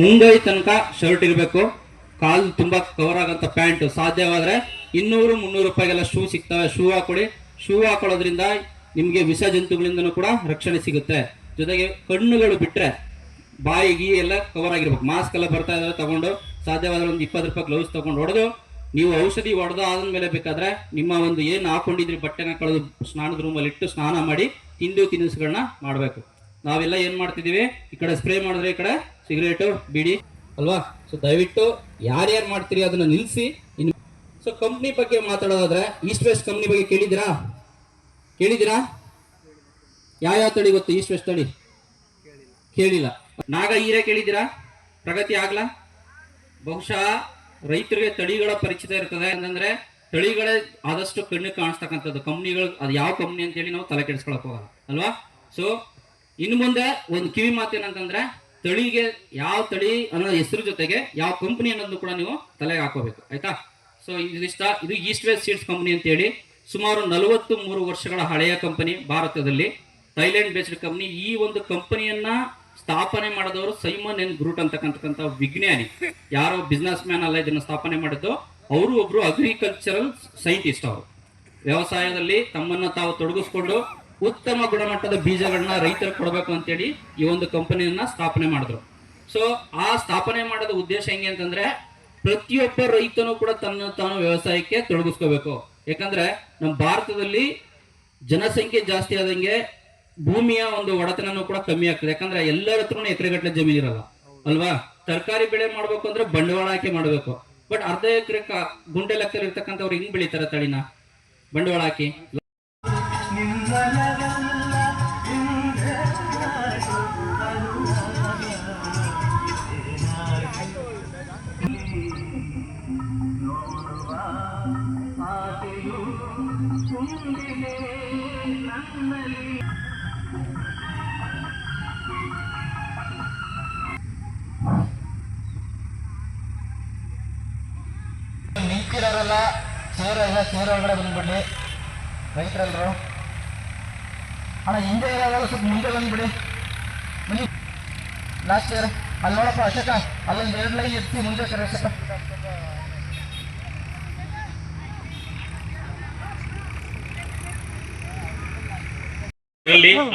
ಮುಂಗೈ ತನಕ ಶರ್ಟ್ ಇರಬೇಕು. ಕಾಲು ತುಂಬಾ ಕವರ್ ಆಗಂತ ಪ್ಯಾಂಟ್. ಸಾಧ್ಯವಾದ್ರೆ ಇನ್ನೂರು, ಮುನ್ನೂರು ರೂಪಾಯಿಗೆಲ್ಲ ಶೂ ಸಿಗ್ತವೆ. ಶೂ ಹಾಕೊಳ್ಳಿ ಶೂ ಹಾಕೊಳ್ಳೋದ್ರಿಂದ ನಿಮ್ಗೆ ವಿಷ ಜಂತುಗಳಿಂದನೂ ಕೂಡ ರಕ್ಷಣೆ ಸಿಗುತ್ತೆ. ಜೊತೆಗೆ ಕಣ್ಣುಗಳು ಬಿಟ್ರೆ ಬಾಯಿ, ಗೀ ಎಲ್ಲ ಕವರ್ ಆಗಿರ್ಬೇಕು. ಮಾಸ್ಕ್ ಎಲ್ಲ ಬರ್ತಾ ಇದ್ರೆ ತಗೊಂಡು ಸಾಧ್ಯವಾದ್ರೆ ಒಂದು ಇಪ್ಪತ್ತು ರೂಪಾಯಿ ಗ್ಲೌಸ್ ತಗೊಂಡು ಹೊಡೆದು ನೀವು ಔಷಧಿ ಹೊಡೆದು ಆದ್ಮೇಲೆ ಬೇಕಾದ್ರೆ ನಿಮ್ಮ ಒಂದು ಏನು ಹಾಕೊಂಡಿದ್ರಿ ಬಟ್ಟೆನ ಕಳೆದು ಸ್ನಾನದ ರೂಮಲ್ಲಿ ಇಟ್ಟು ಸ್ನಾನ ಮಾಡಿ ತಿಂದು ತಿನಿಸುಗಳನ್ನ ಮಾಡಬೇಕು. ನಾವೆಲ್ಲ ಏನ್ ಮಾಡ್ತಿದೀವಿ ಈ ಕಡೆ ಸ್ಪ್ರೇ ಮಾಡಿದ್ರೆ ಈ ಕಡೆ ಸಿಗರೇಟು, ಬಿಡಿ, ಅಲ್ವಾ? ಸೊ ದಯವಿಟ್ಟು ಯಾರ್ಯಾರು ಮಾಡ್ತೀರಿ ಅದನ್ನ ನಿಲ್ಲಿಸಿ ಇನ್ನು ಸೊ ಕಂಪ್ನಿ ಬಗ್ಗೆ ಮಾತಾಡೋದಾದ್ರೆ ಈಸ್ಟ್ ವೆಸ್ಟ್ ಕಂಪ್ನಿ ಬಗ್ಗೆ ಕೇಳಿದಿರಾ ಕೇಳಿದಿರಾ ಯಾವ್ಯಾವ ತಳಿ ಗೊತ್ತು ಈಸ್ಟ್ ವೆಸ್ಟ್ ತಳಿ? ಕೇಳಿಲ್ಲ. ನಾಗ, ಹೀರೆ ಕೇಳಿದಿರಾ ಪ್ರಗತಿ ಆಗ್ಲಾ? ಬಹುಶಃ ರೈತರಿಗೆ ತಳಿಗಳ ಪರಿಚಿತ ಇರ್ತದೆ. ಅಂತಂದ್ರೆ, ತಳಿಗಳೇ ಆದಷ್ಟು ಕಣ್ಣು ಕಾಣಿಸ್ತಕ್ಕಂಥದ್ದು. ಕಂಪ್ನಿಗಳು, ಅದು ಯಾವ ಕಂಪ್ನಿ ಅಂತ ಹೇಳಿ ನಾವು ತಲೆ ಕೆಡಿಸ್ಕೊಳಕ್ ಹೋಗಲ್ಲ. ಅಲ್ವಾ? ಸೊ ಇನ್ನು ಮುಂದೆ ಒಂದು ಕಿವಿ ಮಾತೇನಂತಂದ್ರೆ ತಳಿಗೆ ಯಾವ ತಳಿ ಅನ್ನೋ ಹೆಸರು ಜೊತೆಗೆ ಯಾವ ಕಂಪ್ನಿ ಅನ್ನೋದನ್ನು ಕೂಡ ನೀವು ತಲೆಗೆ ಹಾಕೋಬೇಕು, ಆಯ್ತಾ? ಸೊ ಇದಿಷ್ಟ ಇದು ಈಸ್ಟ್ ವೆಸ್ಟ್ ಸೀಡ್ಸ್ ಕಂಪ್ನಿ ಅಂತ ಹೇಳಿ ಸುಮಾರು ನಲವತ್ತು ಮೂರು ವರ್ಷಗಳ ಹಳೆಯ ಕಂಪನಿ ಭಾರತದಲ್ಲಿ. ಥೈಲ್ಯಾಂಡ್ ಬೇಸ್ಡ್ ಕಂಪನಿ ಈ ಒಂದು ಕಂಪನಿಯನ್ನ ಸ್ಥಾಪನೆ ಮಾಡಿದವರು ಸೈಮನ್ ಎನ್ ಗ್ರೂಟ್ ಅಂತಕ್ಕಂತಕ್ಕಂಥ ವಿಜ್ಞಾನಿ. ಯಾರೋ ಬಿಸ್ನೆಸ್ ಮ್ಯಾನ್ ಅಲ್ಲ ಇದನ್ನ ಸ್ಥಾಪನೆ ಮಾಡಿದ್ದು. ಅವರು ಒಬ್ರು ಅಗ್ರಿಕಲ್ಚರಲ್ ಸೈಂಟಿಸ್ಟ್ ಅವರು. ವ್ಯವಸಾಯದಲ್ಲಿ ತಮ್ಮನ್ನ ತಾವು ತೊಡಗಿಸ್ಕೊಂಡು ಉತ್ತಮ ಗುಣಮಟ್ಟದ ಬೀಜಗಳನ್ನ ರೈತರಿಗೆ ಕೊಡಬೇಕು ಅಂತೇಳಿ ಈ ಒಂದು ಕಂಪನಿಯನ್ನ ಸ್ಥಾಪನೆ ಮಾಡಿದ್ರು. ಸೊ ಆ ಸ್ಥಾಪನೆ ಮಾಡೋದ ಉದ್ದೇಶ ಹೆಂಗೆ ಅಂತಂದ್ರೆ ಪ್ರತಿಯೊಬ್ಬ ರೈತನು ಕೂಡ ತನ್ನ ತಾನು ವ್ಯವಸಾಯಕ್ಕೆ ತೊಡಗಿಸ್ಕೋಬೇಕು. ಯಾಕಂದ್ರೆ ನಮ್ಮ ಭಾರತದಲ್ಲಿ ಜನಸಂಖ್ಯೆ ಜಾಸ್ತಿ ಆದಂಗೆ ಭೂಮಿಯ ಒಂದು ಒಡೆತನನೂ ಕೂಡ ಕಮ್ಮಿ ಆಗ್ತದೆ. ಯಾಕಂದ್ರೆ ಎಲ್ಲರ ಹತ್ರನೂ ಎಕರೆಗಟ್ಟಲೆ ಜಮೀನು ಇರಲ್ಲ. ಅಲ್ವಾ? ತರಕಾರಿ ಬೆಳೆ ಮಾಡ್ಬೇಕು ಅಂದ್ರೆ ಬಂಡವಾಳ ಹಾಕಿ ಮಾಡ್ಬೇಕು. ಬಟ್ ಅರ್ಧ ಎಕರೆ ಗುಂಡೆ ಲೆಕ್ಕದಲ್ಲಿ ಇರ್ತಕ್ಕಂಥವ್ರು ಹಿಂಗ್ ಬೆಳಿತಾರ ತಳಿನ? ಬಂಡವಾಳ ಹಾಕಿ. ನಿಂತಿರೋರೆಲ್ಲ ಚೇರ ಇಲ್ಲ ಚೇರ್ ಒಳಗಡೆ ಬಂದ್ಬಿಡ್ಲಿ. ರೈತರೆಲ್ಲರು ಅಣ್ಣ, ಹಿಂದೆ ಇರೋದಲ್ಲ ಸ್ವಲ್ಪ ಮುಂದೆ ಬಂದ್ಬಿಡಿ ಬನ್ನಿ. ಲಾಸ್ಟ್ ಇಯರ್ ಅಲ್ಲಿ ನೋಡಪ್ಪ ಅಶೋಕ. ಅಲ್ಲೊಂದು ಎರಡು ಲೈನ್ ಎತ್ತಿ ಮುಂದೆ ಸರ್ ಅಶೋಕ.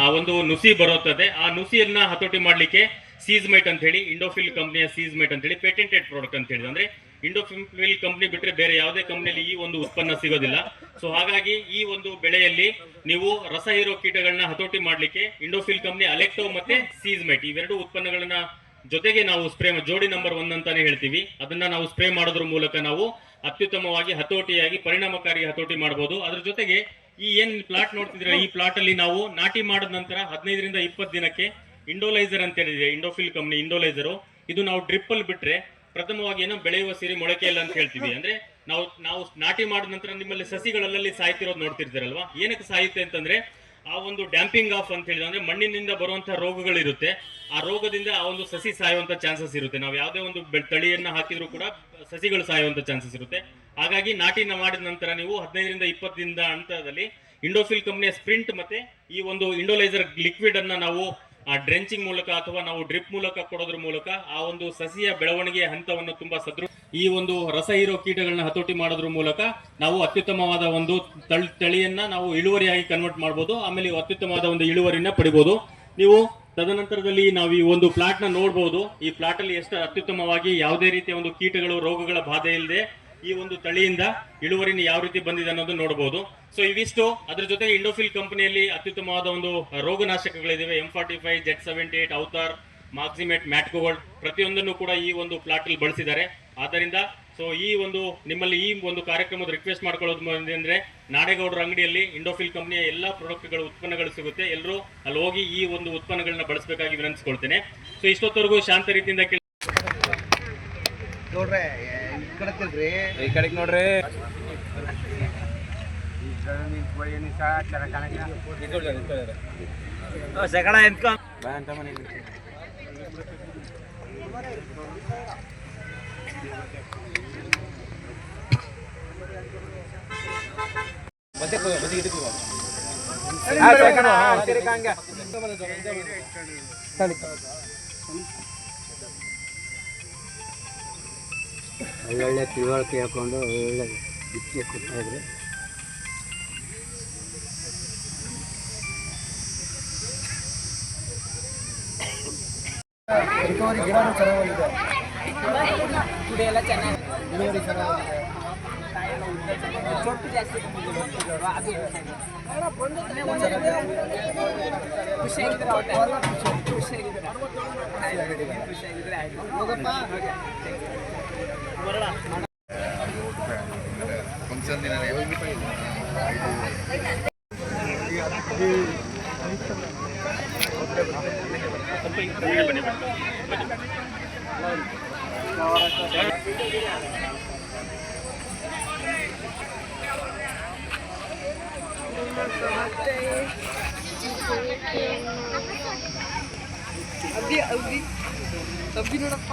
ಆ ಒಂದು ನುಸಿ ಬರುತ್ತದೆ. ಆ ನುಸಿಯನ್ನ ಹತೋಟಿ ಮಾಡ್ಲಿಕ್ಕೆ ಸೀಸ್ಮೈಟ್ ಅಂತ ಹೇಳಿ ಇಂಡೋಫಿಲ್ ಕಂಪನಿಯ ಸೀಸ್ಮೈಟ್ ಅಂತ ಹೇಳಿ ಪೇಟೆಂಟೆಡ್ ಪ್ರಾಡಕ್ಟ್ ಅಂತ ಹೇಳಿ ಅಂದ್ರೆ ಇಂಡೋಫಿಲ್ ಕಂಪ್ನಿ ಬಿಟ್ರೆ ಬೇರೆ ಯಾವುದೇ ಕಂಪ್ನಿಯಲ್ಲಿ ಈ ಒಂದು ಉತ್ಪನ್ನ ಸಿಗೋದಿಲ್ಲ. ಸೊ ಹಾಗಾಗಿ ಈ ಒಂದು ಬೆಳೆಯಲ್ಲಿ ನೀವು ರಸ ಇರೋ ಕೀಟಗಳನ್ನ ಹತೋಟಿ ಮಾಡ್ಲಿಕ್ಕೆ ಇಂಡೋಫಿಲ್ ಕಂಪ್ನಿ ಅಲೆಕ್ಟೋ ಮತ್ತೆ ಸೀಸ್ಮೈಟ್ ಇವೆರಡು ಉತ್ಪನ್ನಗಳನ್ನ ಜೊತೆಗೆ ನಾವು ಸ್ಪ್ರೇ ಜೋಡಿ ನಂಬರ್ ಒನ್ ಅಂತಾನೆ ಹೇಳ್ತೀವಿ. ಅದನ್ನ ನಾವು ಸ್ಪ್ರೇ ಮಾಡೋದ್ರ ಮೂಲಕ ನಾವು ಅತ್ಯುತ್ತಮವಾಗಿ ಹತೋಟಿಯಾಗಿ, ಪರಿಣಾಮಕಾರಿ ಹತೋಟಿ ಮಾಡಬಹುದು ಅದ್ರ ಜೊತೆಗೆ ಈ ಏನ್ ಪ್ಲಾಟ್ ನೋಡ್ತಿದ್ರೆ ಈ ಪ್ಲಾಟ್ ಅಲ್ಲಿ ನಾವು ನಾಟಿ ಮಾಡಿದ ನಂತರ ಹದಿನೈದರಿಂದ ಇಪ್ಪತ್ತು ದಿನಕ್ಕೆ ಇಂಡೋಲೈಸರ್ ಅಂತ ಹೇಳಿದೆ ಇಂಡೋಫಿಲ್ ಕಂಪನಿ ಇಂಡೋಲೈಸರು ಇದು ನಾವು ಡ್ರಿಪ್ ಅಲ್ಲಿ ಬಿಟ್ರೆ ಪ್ರಥಮವಾಗಿ ಏನೋ ಬೆಳೆಯುವ ಸಿರಿ ಮೊಳಕೆ ಇಲ್ಲ ಅಂತ ಹೇಳ್ತೀವಿ ಅಂದ್ರೆ ನಾವು ನಾವು ನಾಟಿ ಮಾಡಿದ ನಂತರ ನಿಮ್ಮಲ್ಲಿ ಸಸಿಗಳಲ್ಲಿ ಸಾಯ್ತಿರೋದು ನೋಡ್ತಿರ್ತೀರಲ್ವಾ? ಏನಕ್ಕೆ ಸಾಯುತ್ತೆ ಅಂತಂದ್ರೆ ಆ ಒಂದು ಡ್ಯಾಂಪಿಂಗ್ ಆಫ್ ಅಂತ ಹೇಳಿದ್ರೆ, ಅಂದ್ರೆ ಮಣ್ಣಿನಿಂದ ಬರುವಂತಹ ರೋಗಗಳಿರುತ್ತೆ. ಆ ರೋಗದಿಂದ ಆ ಒಂದು ಸಸಿ ಸಾಯುವಂತ ಚಾನ್ಸಸ್ ಇರುತ್ತೆ. ನಾವು ಯಾವುದೇ ಒಂದು ತಳಿಯನ್ನ ಹಾಕಿದ್ರು ಕೂಡ ಸಸಿಗಳು ಸಾಯುವಂತ ಚಾನ್ಸಸ್ ಇರುತ್ತೆ. ಹಾಗಾಗಿ ನಾಟಿನ ಮಾಡಿದ ನಂತರ ನೀವು ಹದಿನೈದರಿಂದ ಇಪ್ಪತ್ತು ದಿನದ ಹಂತದಲ್ಲಿ ಇಂಡೋಫಿಲ್ ಕಂಪನಿಯ ಸ್ಪ್ರಿಂಟ್ ಮತ್ತೆ ಈ ಒಂದು ಇಂಡೋಲೈಸರ್ ಲಿಕ್ವಿಡ್ ಅನ್ನ ನಾವು ಆ ಡ್ರೆಂಚಿಂಗ್ ಮೂಲಕ ಅಥವಾ ನಾವು ಡ್ರಿಪ್ ಮೂಲಕ ಕೊಡೋದ್ರ ಮೂಲಕ ಆ ಒಂದು ಸಸಿಯ ಬೆಳವಣಿಗೆಯ ಹಂತವನ್ನು ತುಂಬಾ ಸದೃಢ ಈ ಒಂದು ರಸ ಇರೋ ಕೀಟಗಳನ್ನ ಹತೋಟಿ ಮಾಡೋದ್ರ ಮೂಲಕ ನಾವು ಅತ್ಯುತ್ತಮವಾದ ಒಂದು ತಳಿ, ತಳಿಯನ್ನ ನಾವು ಇಳುವರಿಯಾಗಿ ಕನ್ವರ್ಟ್ ಮಾಡಬಹುದು ಆಮೇಲೆ ಅತ್ಯುತ್ತಮವಾದ ಒಂದು ಇಳುವರಿನ ಪಡಿಬಹುದು ನೀವು ತದನಂತರದಲ್ಲಿ ನಾವು ಈ ಒಂದು ಫ್ಲಾಟ್ನ ನೋಡಬಹುದು ಈ ಫ್ಲಾಟ್ ಅಲ್ಲಿ ಎಷ್ಟು ಅತ್ಯುತ್ತಮವಾಗಿ ಯಾವುದೇ ರೀತಿಯ ಒಂದು ಕೀಟಗಳು, ರೋಗಗಳ ಬಾಧೆ ಇಲ್ಲದೆ ಈ ಒಂದು ತಳಿಯಿಂದ ಇಳುವರಿನ ಯಾವ ರೀತಿ ಬಂದಿದೆ ಅನ್ನೋದು ನೋಡಬಹುದು ಸೊ ಇವಿಷ್ಟು. ಅದ್ರ ಜೊತೆ ಇಂಡೋಫಿಲ್ ಕಂಪನಿಯಲ್ಲಿ ಅತ್ಯುತ್ತಮವಾದ ಒಂದು ರೋಗನಾಶಕಗಳಿವೆ M forty five Z seventy eight Avtar Moximate ಪ್ರತಿಯೊಂದನ್ನು ಕೂಡ ಈ ಒಂದು ಪ್ಲಾಟ್ ಅಲ್ಲಿ ಬಳಸಿದ್ದಾರೆ. ಆದ್ದರಿಂದ ಸೊ ಈ ಒಂದು, ನಿಮ್ಮಲ್ಲಿ ಈ ಒಂದು ಕಾರ್ಯಕ್ರಮದ ರಿಕ್ವೆಸ್ಟ್ ಮಾಡ್ಕೊಳ್ಳೋದು ಅಂದ್ರೆ ನಾಡೇಗೌಡರ ಅಂಗಡಿಯಲ್ಲಿ ಇಂಡೋಫಿಲ್ ಕಂಪನಿಯ ಎಲ್ಲಾ ಪ್ರಾಡಕ್ಟ್ಗಳು ಉತ್ಪನ್ನಗಳು ಸಿಗುತ್ತೆ. ಎಲ್ಲರೂ ಅಲ್ಲಿ ಹೋಗಿ ಈ ಒಂದು ಉತ್ಪನ್ನಗಳನ್ನ ಬಳಸಬೇಕಾಗಿ ವಿನಂತಿಸ್ಕೊಳ್ತೇನೆ. ಸೊ ಇಷ್ಟೊತ್ತವರೆಗೂ ಶಾಂತ ರೀತಿಯಿಂದ ಕೇಳಿ ಈ ಕಡೆ ನೋಡ್ರಿ ಈ ಕಡೆಗೆ ನೋಡ್ರಿ. ಅಂತ ಮನೆ ಮತ್ತೆ ಒಳ್ಳೊಳ್ಳೆ ತಿಳುವಳಿಕೆ ಹೇಳ್ಕೊಂಡು ಒಳ್ಳೊಳ್ಳೆ ಇಚ್ಛೆ ಕೊಡ್ತಾಯಿದ್ರು ರಿಕವರಿ ಗಿಡನೂ ಚೆನ್ನಾಗಿದೆ. ಎಲ್ಲ ಚೆನ್ನಾಗಿ ಅಭಿ ಅಭಿ ಅಭಿ ನೋಡಪ್ಪ